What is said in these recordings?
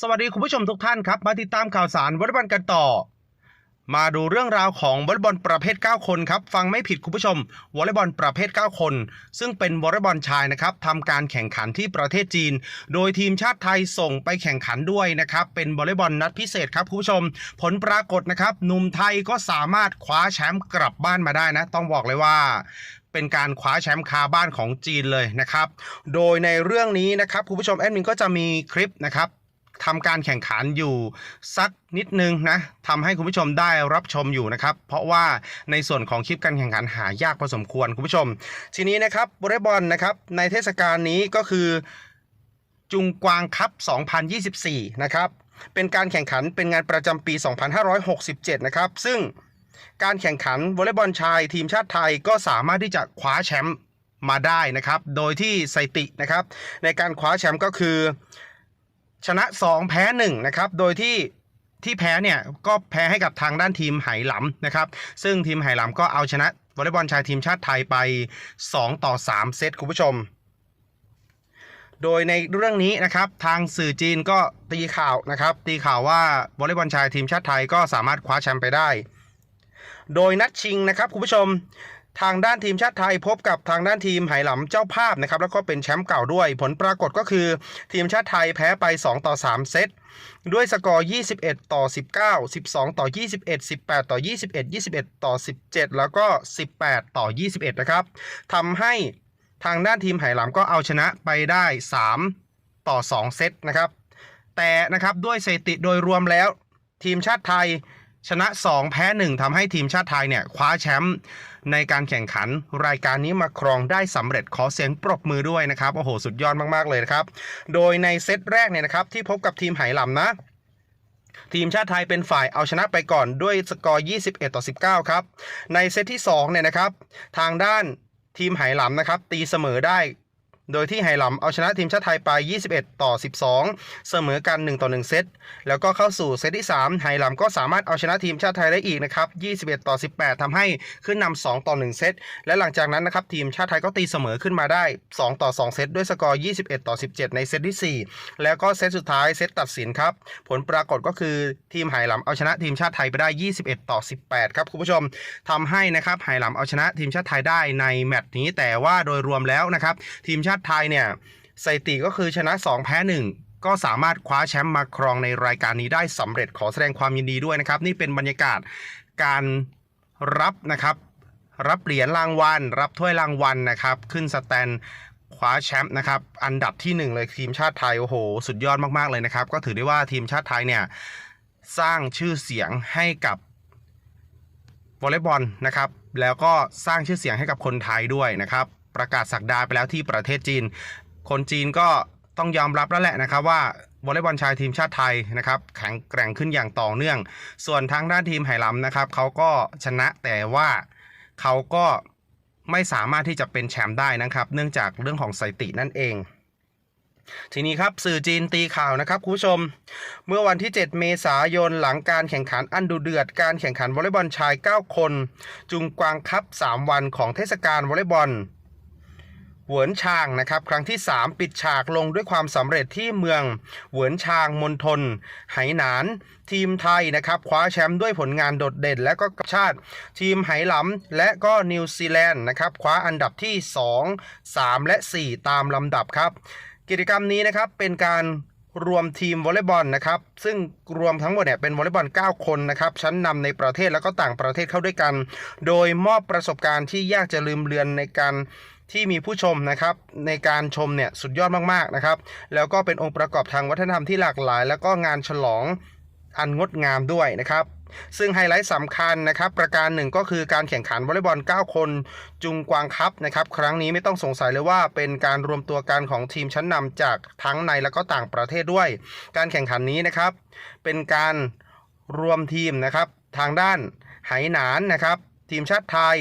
สวัสดีคุณผู้ชมทุกท่านครับ มาติดตามข่าวสารวอลเลย์บอลกันต่อ มาดูเรื่องราวของวอลเลย์บอลประเภท 9 คนครับ ฟังไม่ผิดคุณผู้ชมวอลเลย์บอลประเภท 9 คน ซึ่งเป็นวอลเลย์บอลชายนะครับทำการแข่งขันที่ประเทศจีน โดยทีมชาติไทยส่งไปแข่งขันด้วยนะครับ เป็นวอลเลย์บอลนัดพิเศษครับคุณผู้ชม ผลปรากฏนะครับหนุ่มไทยก็สามารถคว้าแชมป์กลับบ้านมาได้นะ ต้องบอกเลยว่าเป็นการคว้าแชมป์คาบ้านของจีนเลยนะครับ โดยในเรื่องนี้นะครับคุณผู้ชมแอดมินก็จะมีคลิปนะครับ ทำการแข่งขันอยู่สักนิดนึงนะทำให้คุณผู้ชมได้รับชมอยู่นะครับ เพราะว่าในส่วนของคลิปการแข่งขันหายากพอสมควรคุณผู้ชม ทีนี้นะครับวอลเลย์บอลนะครับในเทศกาลนี้ก็คือจุงกวางคัพ2024 นะครับ เป็นการแข่งขันเป็นงานประจำปี 2567 นะครับ ซึ่งการแข่งขันวอลเลย์บอลชายทีมชาติไทยก็สามารถที่จะคว้าแชมป์มาได้นะครับ โดยที่สถิตินะครับ ในการคว้าแชมป์ก็คือ ชนะ 2 แพ้1นะครับ โดยที่ที่แพ้เนี่ยก็แพ้ให้กับทางด้านทีมไหหลำนะครับ ซึ่งทีมไหหลำก็เอาชนะวอลเลย์บอลชายทีมชาติไทยไป 2 ต่อ 3 เซตคุณผู้ชม โดยในเรื่องนี้นะครับทางสื่อจีนก็ตีข่าวนะครับ ตีข่าวว่าวอลเลย์บอลชายทีมชาติไทยก็สามารถคว้าแชมป์ไปได้ โดยนัดชิงนะครับคุณผู้ชม ทางด้านทีมชาติไทยพบกับทางด้านทีมไหหลำเจ้าภาพนะครับแล้วก็เป็นแชมป์เก่าด้วย ผลปรากฏก็คือ ทีมชาติไทยแพ้ไป 2 ต่อ 3 เซตด้วยสกอร์ 21 ต่อ 19 12 ต่อ 21 18 ต่อ 21 21 ต่อ 17 แล้วก็ 18 ต่อ 21 นะครับทำให้ทางด้านทีมไหหลำก็เอาชนะไปได้ 3 ต่อ 2 เซตนะครับแต่นะครับด้วยสถิติโดยรวมแล้ว ทีมชาติไทย ชนะ 2 แพ้ 1ทำให้ทีมชาติไทยเนี่ยคว้าแชมป์ในการแข่งขันรายการนี้มาครองได้สำเร็จขอเสียงปรบมือด้วยนะครับโอ้โหสุดยอดมากๆเลยนะครับ โดยในเซตแรกเนี่ยนะครับที่พบกับทีมไหหลำนะ ทีมชาติไทยเป็นฝ่ายเอาชนะไปก่อนด้วยสกอร์ 21 ต่อ 19 ครับ ในเซตที่2เนี่ยนะครับ ทางด้านทีมไหหลำนะครับ ตีเสมอได้ โดยที่ไหหลำเอาชนะทีมชาติไทยไป 21 ต่อ 12 เสมอกัน 1 ต่อ 1 เซต แล้วก็เข้าสู่เซตที่ 3ไหหลำก็สามารถเอาชนะทีมชาติไทยได้อีกนะครับ 21 ต่อ 18ทำให้ขึ้นนำ2ต่อ 1 เซต และหลังจากนั้นนะครับทีมชาติไทยก็ตีเสมอขึ้นมาได้ 2 ต่อ 2 เซต ด้วยสกอร์ 21 ต่อ 17 ในเซตที่ 4 แล้วก็เซตสุดท้ายเซตตัดสินครับ ผลปรากฏก็คือทีมไหหลำเอาชนะทีมชาติไทยไปได้ 21 ต่อ 18 ครับคุณผู้ชมทำให้นะครับไหหลำเอาชนะทีมชาติไทยได้ในแมตช์นี้แต่ว่าโดยรวมแล้วนะครับทีมชาติาติไทยเนี่ยสถิติก็คือชนะ 2 แพ้ 1 ก็สามารถคว้าแชมป์มาครองในรายการนี้ได้สำเร็จขอแสดงความยินดีด้วยนะครับ นี่เป็นบรรยากาศการรับนะครับ รับเหรียญรางวัล รับถ้วยรางวัลนะครับ ขึ้นสแตนคว้าแชมป์นะครับ อันดับที่หนึ่งเลยทีมชาติไทย โอ้โห สุดยอดมาก ๆ เลยนะครับ ก็ถือได้ว่าทีมชาติไทยเนี่ยสร้างชื่อเสียงให้กับวอลเลย์บอลนะครับ แล้วก็สร้างชื่อเสียงให้กับคนไทยด้วยนะครับ ประกาศสักดาไปแล้วที่ประเทศจีน คนจีนก็ต้องยอมรับแล้วแหละนะครับว่าวอลเลย์บอลชายทีมชาติไทยนะครับแข็งแกร่งขึ้นอย่างต่อเนื่อง ส่วนทางด้านทีมไหหลำนะครับเขาก็ชนะแต่ว่าเขาก็ไม่สามารถที่จะเป็นแชมป์ได้นะครับ เนื่องจากเรื่องของสถิตินั่นเอง ทีนี้ครับสื่อจีนตีข่าวนะครับคุณผู้ชม เมื่อวันที่ 7 เมษายนหลังการแข่งขันอันดุเดือด การแข่งขันวอลเลย์บอลชาย 9 คน จุงกวางคัพ3วันของเทศกาลวอลเลย์บอล เหวินชางนะครับครั้งที่ 3 ปิดฉากลงด้วยความสำเร็จที่เมืองเหวินชางมณฑลไหหนาน ทีมไทยนะครับคว้าแชมป์ด้วยผลงานโดดเด่น และก็กชาติ ทีมไหหลำและก็นิวซีแลนด์นะครับคว้าอันดับที่ 2 3 และ 4 ตามลำดับครับ กิจกรรมนี้นะครับเป็นการรวมทีมวอลเลย์บอลนะครับ ซึ่งรวมทั้งหมดเนี่ยเป็นวอลเลย์บอล 9 คนนะครับ ชั้นนำในประเทศแล้วก็ต่างประเทศเข้าด้วยกัน โดยมอบประสบการณ์ที่ยากจะลืมเลือนในการ ที่มีผู้ชมนะครับในการชมเนี่ยสุดยอดมากๆนะครับ แล้วก็เป็นองค์ประกอบทางวัฒนธรรมที่หลากหลาย แล้วก็งานฉลองอันงดงามด้วยนะครับซึ่งไฮไลท์สำคัญนะครับ ประการหนึ่งก็คือการแข่งขันวอลเลย์บอล 9 คนจุงกวางคัพนะครับ ครั้งนี้ไม่ต้องสงสัยเลยว่าเป็นการรวมตัวกันของทีมชั้นนำจากทั้งในและก็ต่างประเทศด้วย การแข่งขันนี้นะครับ เป็นการรวมทีมนะครับ ทางด้านไหหนานนะครับ ทีมชาติไทย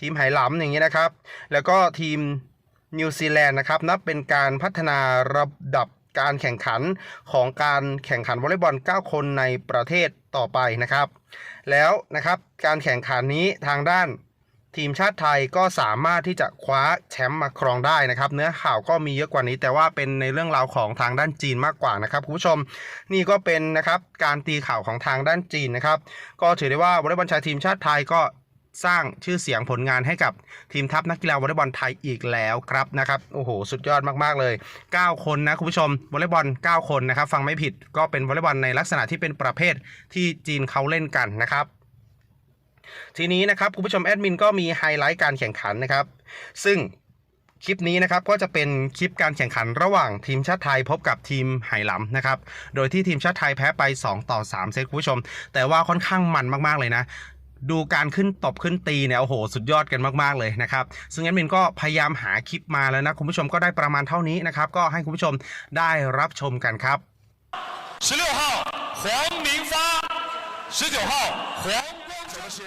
ทีมไหหลำอย่างนี้นะครับ แล้วก็ทีมนิวซีแลนด์นะครับนับเป็นการพัฒนาระดับการแข่งขันของการแข่งขันวอลเลย์บอล 9 คนในประเทศต่อไปนะครับ แล้วนะครับการแข่งขันนี้ทางด้านทีมชาติไทยก็สามารถที่จะคว้าแชมป์มาครองได้นะครับ เนื้อข่าวก็มีเยอะกว่านี้ แต่ว่าเป็นในเรื่องราวของทางด้านจีนมากกว่านะครับคุณผู้ชม นี่ก็เป็นนะครับการตีข่าวของทางด้านจีนนะครับ ก็ถือได้ว่าวอลเลย์บอลชายทีมชาติไทยก็ สร้างชื่อเสียงผลงานให้กับทีมทัพนักกีฬาวอลเลย์บอลไทยอีกแล้วครับนะครับโอ้โหสุดยอดมากๆเลย 9 คนนะคุณผู้ชมวอลเลย์บอล 9 คนนะครับฟังไม่ผิดก็เป็นวอลเลย์บอลในลักษณะที่เป็นประเภทที่จีนเขาเล่นกันนะครับทีนี้นะครับคุณผู้ชมแอดมินก็มีไฮไลท์การแข่งขันนะครับ ซึ่งคลิปนี้นะครับก็จะเป็นคลิปการแข่งขันระหว่างทีมชาติไทยพบกับทีมไหหลำนะครับ โดยที่ทีมชาติไทยแพ้ไป 2 ต่อ 3 เซตคุณผู้ชม แต่ว่าค่อนข้างมันมากๆเลยนะ ดูการขึ้นตบขึ้นตีเนี่ยโอ้โห สุดยอดกันมากๆเลยนะครับ ซึ่งแอดมินก็พยายามหาคลิปมาแล้วนะคุณผู้ชมก็ได้ประมาณเท่านี้นะครับ ก็ให้คุณผู้ชมได้รับชมกันครับ 十六号黄明发，十九号黄光球的是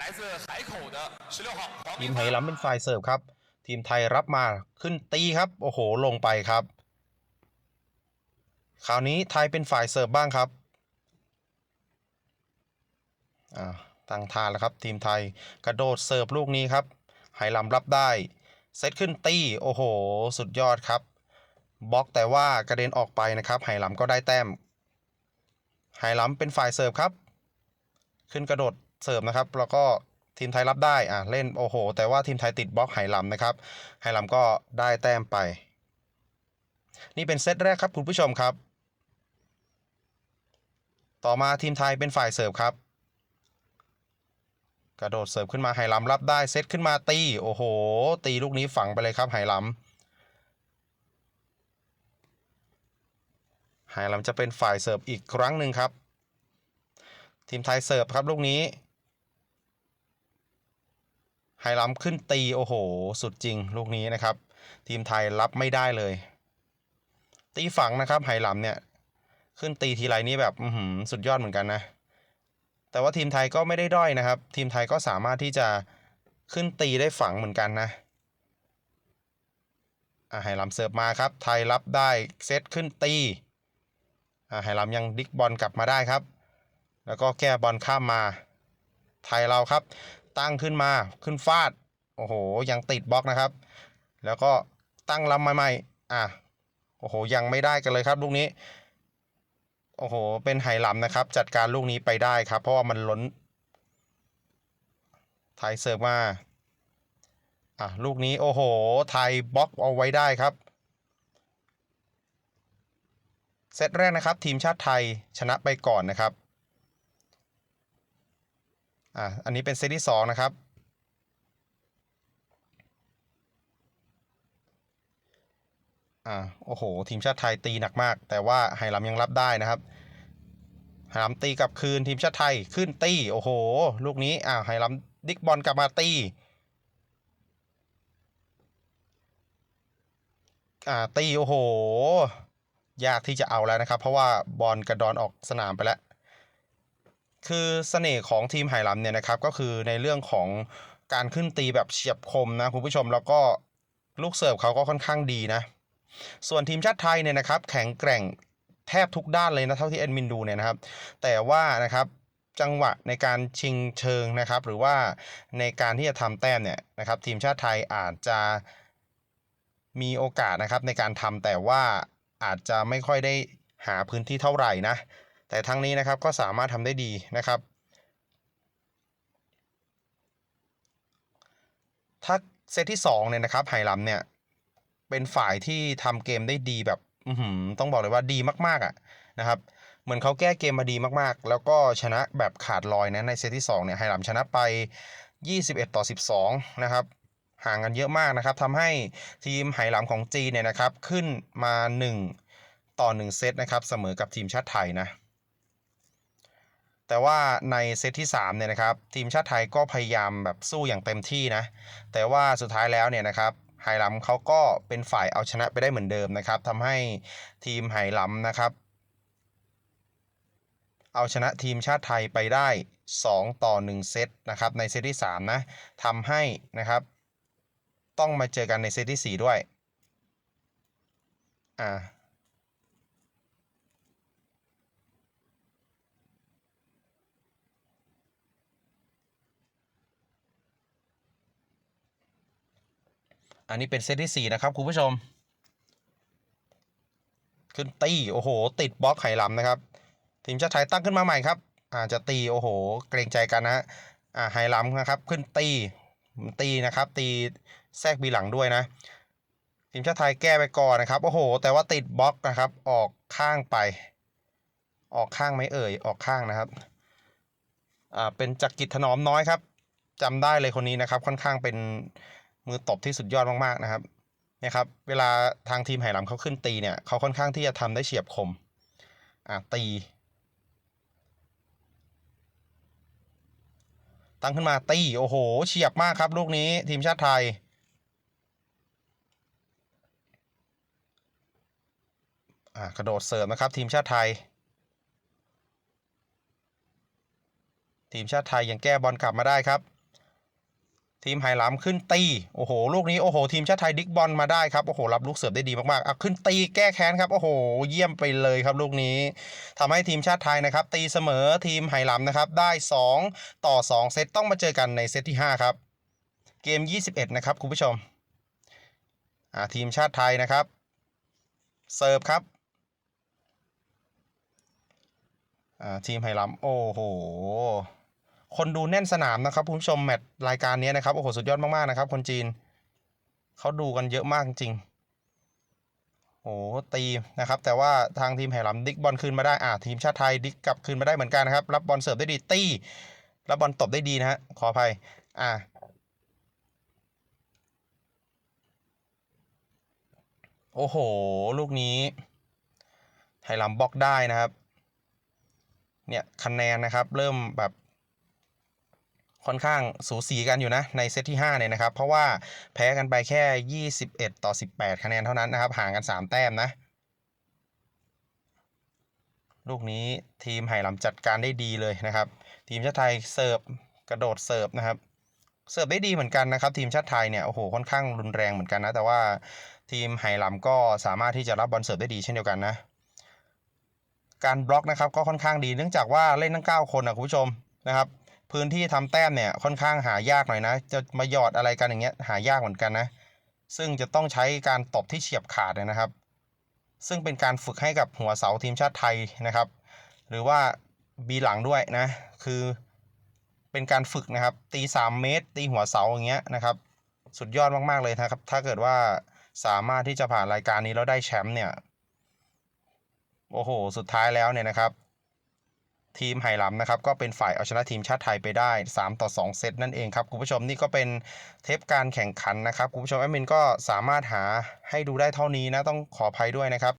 来自海口的十六号黄 ที 明 ม 发 ไหหลำเป็นฝ่ายเสิร์ฟครับ ทีมไทยรับมาขึ้นตีครับ โอ้โห ลงไปครับ คราวนี้ไทยเป็นฝ่ายเสิร์ฟบ้างครับอ่า ตั้งท่าแล้วครับ ทีมไทยกระโดดเสิร์ฟลูกนี้ครับไหหลำรับได้เซตขึ้นตีโอ้โห สุดยอดครับบล็อกแต่ว่ากระเด็นออกไปนะครับไหหลำก็ได้แต้มไหหลำเป็นฝ่ายเสิร์ฟครับ ขึ้นกระโดดเสิร์ฟนะครับ แล้วก็ทีมไทยรับได้อะเล่นโอ้โห แต่ว่าทีมไทยติดบล็อกไหหลำนะครับไหหลำก็ได้แต้มไป นี่เป็นเซตแรกครับคุณผู้ชมครับ ต่อมาทีมไทยเป็นฝ่ายเสิร์ฟครับ กระโดดเสิร์ฟขึ้นมาไหหลำรับได้เซตขึ้นมาตีโอ้โห ตีลูกนี้ฝังไปเลยครับไหหลำไหหลำจะเป็นฝ่ายเสิร์ฟอีกครั้งหนึ่งครับ ทีมไทยเสิร์ฟครับลูกนี้ไหหลำขึ้นตีโอ้โห สุดจริงลูกนี้นะครับ ทีมไทยรับไม่ได้เลย ตีฝังนะครับไหหลำเนี่ยขึ้นตีทีไรนี่แบบอื้อหือสุดยอดเหมือนกันนะ แต่ว่าทีมไทยก็ไม่ได้ด้อยนะครับ ทีมไทยก็สามารถที่จะขึ้นตีได้ฝังเหมือนกันนะอะไหหลำเสิร์ฟมาครับ ไทยรับได้เซตขึ้นตีอะไหหลำยังดิกบอลกลับมาได้ครับ แล้วก็แก้บอลข้ามมา ไทยเราครับ ตั้งขึ้นมาขึ้นฟาด โอ้โห ยังติดบล็อกนะครับ แล้วก็ตั้งลำใหม่ๆอะ โอ้โห ยังไม่ได้กันเลยครับลูกนี้ โอ้โห เป็นไหหลำนะครับ จัดการลูกนี้ไปได้ครับ เพราะว่ามันล้นไทยเสิร์ฟมา อะ ลูกนี้โอ้โห ไทยบล็อกเอาไว้ได้ครับ เซตแรกนะครับ ทีมชาติไทยชนะไปก่อนนะครับ อะ อันนี้เป็นเซตที่ 2 นะครับ อ่าโอ้โห ทีมชาติไทยตีหนักมาก แต่ว่าไหหลำยังรับได้นะครับไหหลำตีกลับคืนทีมชาติไทยขึ้นตีโอ้โห ลูกนี้อ่าไหหลำดิกบอลกลับมาตีอ่าตีโอ้โห ยากที่จะเอาแล้วนะครับ เพราะว่าบอลกระดอนออกสนามไปแล้ว คือเสน่ห์ของทีมไหหลำเนี่ยนะครับ ก็คือในเรื่องของการขึ้นตีแบบเฉียบคมนะคุณผู้ชมแล้วก็ลูกเสิร์ฟเขาก็ค่อนข้างดีนะ ส่วนทีมชาติไทยเนี่ยนะครับแข็งแกร่งแทบทุกด้านเลยนะเท่าที่แอดมินดูเนี่ยนะครับ แต่ว่านะครับจังหวะในการชิงเชิงนะครับ หรือว่าในการที่จะทำแต้มเนี่ยนะครับ ทีมชาติไทยอาจจะมีโอกาสนะครับในการทำแต่ว่าอาจจะไม่ค่อยได้หาพื้นที่เท่าไหร่นะ แต่ทั้งนี้นะครับก็สามารถทำได้ดีนะครับ ถ้าเซตที่2เนี่ยนะครับไหหลำเนี่ย เป็นฝ่ายที่ทำเกมได้ดีแบบต้องบอกเลยว่าดีมากๆอะนะครับเหมือนเขาแก้เกมมาดีมากๆ แล้วก็ชนะแบบขาดลอยนะในเซตที่2เนี่ยไหหลำชนะไป 21 ต่อ 12 นะครับห่างกันเยอะมากนะครับทำให้ทีมไหหลำของจีนเนี่ยนะครับขึ้นมา 1 ต่อ 1 เซตนะครับเสมอกับทีมชาติไทยนะแต่ว่าในเซตที่3เนี่ยนะครับทีมชาติไทยก็พยายามแบบสู้อย่างเต็มที่นะแต่ว่าสุดท้ายแล้วเนี่ยนะครับ ไฮลัมเขาก็เป็นฝ่ายเอาชนะไปได้เหมือนเดิมนะครับทำให้ทีมไฮลัมนะครับ เอาชนะทีมชาติไทยไปได้ 2 ต่อ 1 เซตนะครับในเซตที่ 3 นะทำให้นะครับ ต้องมาเจอกันในเซตที่ 4 ด้วย อ่า อันนี้เป็นเซตที่ 4 นะครับ คุณผู้ชม ขึ้นตี โอ้โห ติดบล็อกไหหลำนะครับ ทีมชาติไทยตั้งขึ้นมาใหม่ครับ อาจจะตี โอ้โห เกรงใจกันนะอ่าไหหลำนะครับ ขึ้นตีตีนะครับ ตีแทรกบีหลังด้วยนะ ทีมชาติไทยแก้ไปก่อนนะครับ โอ้โห แต่ว่าติดบล็อกนะครับ ออกข้างไป ออกข้างไหมเอ่ย ออกข้างนะครับ อ่า เป็นจักริดถนอมน้อยครับจำได้เลยคนนี้นะครับ ค่อนข้างเป็น มือตบที่สุดยอดมากๆนะครับเนี่ยครับ เวลาทางทีมไหหลำเขาขึ้นตีเนี่ยเขาค่อนข้างที่จะทำได้เฉียบคมอ่าตี ตั้งขึ้นมาตีโอ้โหเฉียบมากครับ ลูกนี้ทีมชาติไทย อ่ากระโดดเสริมนะครับ ทีมชาติไทย ทีมชาติไทยยังแก้บอลกลับมาได้ครับ ทีมไหหลำขึ้นตี โอ้โห ลูกนี้ โอ้โห ทีมชาติไทยดิกบอลมาได้ครับ โอ้โห รับลูกเสิร์ฟได้ดีมากๆอะขึ้นตีแก้แค้นครับ โอ้โห เยี่ยมไปเลยครับลูกนี้ทำให้ทีมชาติไทยนะครับ ตีเสมอทีมไหหลำนะครับ ได้ 2 ต่อ 2 เซตต้องมาเจอกันในเซตที่ 5 ครับ เกม 21 นะครับคุณผู้ชม อ่าทีมชาติไทยนะครับ เสิร์ฟครับ อ่าทีมไหหลำโอ้โห คนดูแน่นสนามนะครับคุณผู้ชมแมตช์รายการนี้นะครับโอ้โหสุดยอดมากๆนะครับ คนจีนเขาดูกันเยอะมากจริงโอ้โหตีนะครับ แต่ว่าทางทีมแห่ลำดิกบอลคืนมาได้อ่าทีมชาติไทยดิกกลับคืนมาได้เหมือนกันนะครับ รับบอลเสิร์ฟได้ดีตีรับบอลตบได้ดีนะฮะขออภัยอ่าโอ้โห ลูกนี้ไหหลำบล็อกได้นะครับ เนี่ยคะแนนนะครับ เริ่มแบบ ค่อนข้างสูสีกันอยู่นะในเซตที่5เนี่ยนะครับ เพราะว่าแพ้กันไปแค่ 21 ต่อ 18 คะแนนเท่านั้นนะครับ ห่างกัน 3 แต้มนะ ลูกนี้ทีมไหหลำจัดการได้ดีเลยนะครับ ทีมชาติไทยเสิร์ฟกระโดดเสิร์ฟนะครับ เสิร์ฟได้ดีเหมือนกันนะครับ ทีมชาติไทยเนี่ยโอ้โหค่อนข้างรุนแรงเหมือนกันนะ แต่ว่าทีมไหหลำก็สามารถที่จะรับบอลเสิร์ฟได้ดีเช่นเดียวกันนะการบล็อกนะครับก็ค่อนข้างดีเนื่องจากว่าเล่นทั้ง 9 คนนะคุณผู้ชมนะครับ พื้นที่ทำแต้มเนี่ยค่อนข้างหายากหน่อยนะ จะมาหยอดอะไรกันอย่างเงี้ยหายากเหมือนกันนะ ซึ่งจะต้องใช้การตบที่เฉียบขาดนะครับ ซึ่งเป็นการฝึกให้กับหัวเสาทีมชาติไทยนะครับ หรือว่าบีหลังด้วยนะ คือเป็นการฝึกนะครับตี 3 เมตร ตีหัวเสาอย่างเงี้ยนะครับ สุดยอดมากๆเลยนะครับ ถ้าเกิดว่าสามารถที่จะผ่านรายการนี้แล้วได้แชมป์เนี่ย โอ้โห สุดท้ายแล้วเนี่ยนะครับ ทีมไหหลำนะครับก็เป็นฝ่ายเอาชนะทีมชาติไทยไปได้ 3 ต่อ 2 เซตนั่นเองครับคุณผู้ชมนี่ก็เป็นเทปการแข่งขันนะครับคุณผู้ชมแอดมินก็สามารถหาให้ดูได้เท่านี้นะต้องขออภัยด้วยนะครับ